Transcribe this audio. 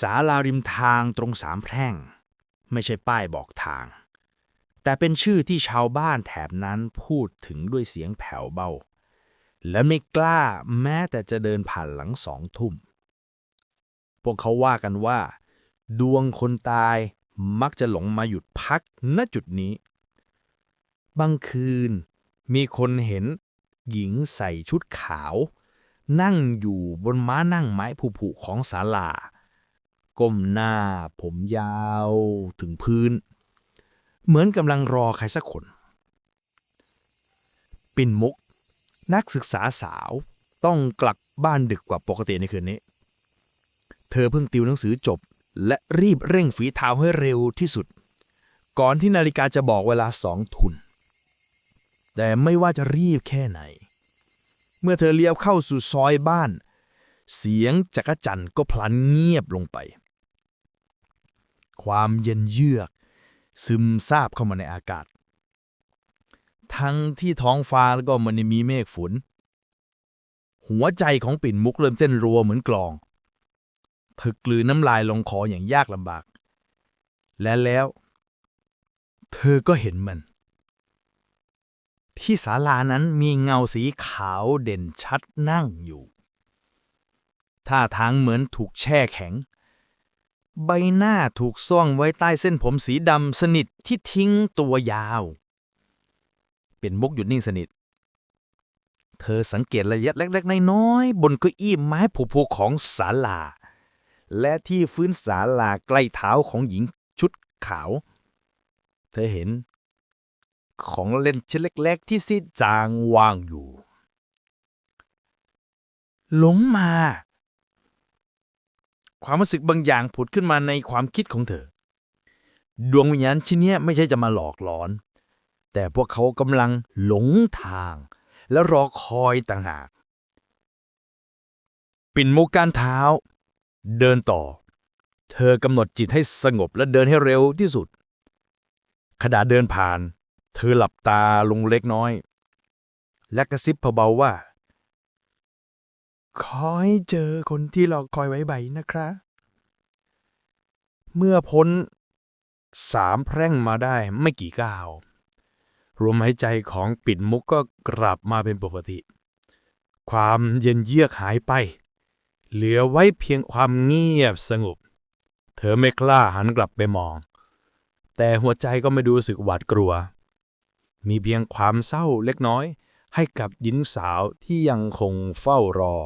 ศาลาริมทางตรงสามแพร่ง ไม่ใช่ป้ายบอกทาง แต่เป็นชื่อที่ชาวบ้านแถบนั้นพูดถึงด้วยเสียงแผ่วเบา และไม่กล้าแม้แต่จะเดินผ่านหลังสองทุ่ม พวกเขาว่ากันว่า ดวงคนตายมักจะหลงมาหยุดพักณจุดนี้ บางคืนมีคนเห็นหญิงใส่ชุดขาว นั่งอยู่บนม้านั่งไม้ผุๆของศาลา ก้มหน้า ผมยาวถึงพื้น เหมือนกำลังรอใครสักคน ปิ่นมุก นักศึกษาสาวต้องกลับบ้านดึกกว่าปกติในคืนนี้ เธอเพิ่งติวหนังสือจบ และรีบเร่งฝีเท้าให้เร็วที่สุด ก่อนที่นาฬิกาจะบอกเวลาสองทุน แต่ไม่ว่าจะรีบแค่ไหน เมื่อเธอเลี้ยวเข้าสู่ซอยบ้านเสียงจักรจันก็พลันเงียบลงไป ความเย็นเยือก ซึมซาบเข้ามาในอากาศ ทั้งที่ท้องฟ้าแล้วก็มันมีเมฆฝน หัวใจของปิ่นมุกเริ่มเต้นรัวเหมือนกลองเธอกลืนน้ำลายลงคออย่างยากลำบาก และแล้ว เธอก็เห็นมัน ที่ศาลานั้นมีเงาสีขาวเด่นชัดนั่งอยู่ท่าทางเหมือนถูกแช่แข็ง ใบหน้าถูกซ่องไว้ใต้เส้นผมสีดำสนิทที่ทิ้งตัวยาว เป็นมุกหยุดนิ่งสนิท เธอสังเกตระยะเล็กๆน้อยๆบนเก้าอี้ไม้ผุๆของศาลา และที่พื้นศาลาใกล้เท้าของหญิงชุดขาว เธอเห็น ของเล่นชิ้นเล็กๆ ที่ซีดจางวางอยู่ หลงมา ความรู้สึกบางอย่างผุดขึ้นมาในความคิดของเธอ ดวงวิญญาณชิ้นนี้ไม่ใช่จะมาหลอกหลอน แต่พวกเขากำลังหลงทาง และรอคอยต่างหาก ปิ่นมุกการเท้า เดินต่อ เธอกำหนดจิตให้สงบและเดินให้เร็วที่สุด ขณะเดินผ่าน เธอหลับตาลงเล็กน้อย และกระซิบเบาๆว่า ขอให้เจอคนที่รอคอยไว้ใบนะครับเมื่อพ้นสามแพร่งมาได้ไม่กี่ก้าวลมหายใจของปิ่นมุกก็กลับมาเป็นปกติ ความเย็นเยือกหายไป เหลือไว้เพียงความเงียบสงบ เธอไม่กล้าหันกลับไปมอง แต่หัวใจก็ไม่ดูสึกหวาดกลัว มีเพียงความเศร้าเล็กน้อยให้กับหญิงสาวที่ยังคงเฝ้ารอ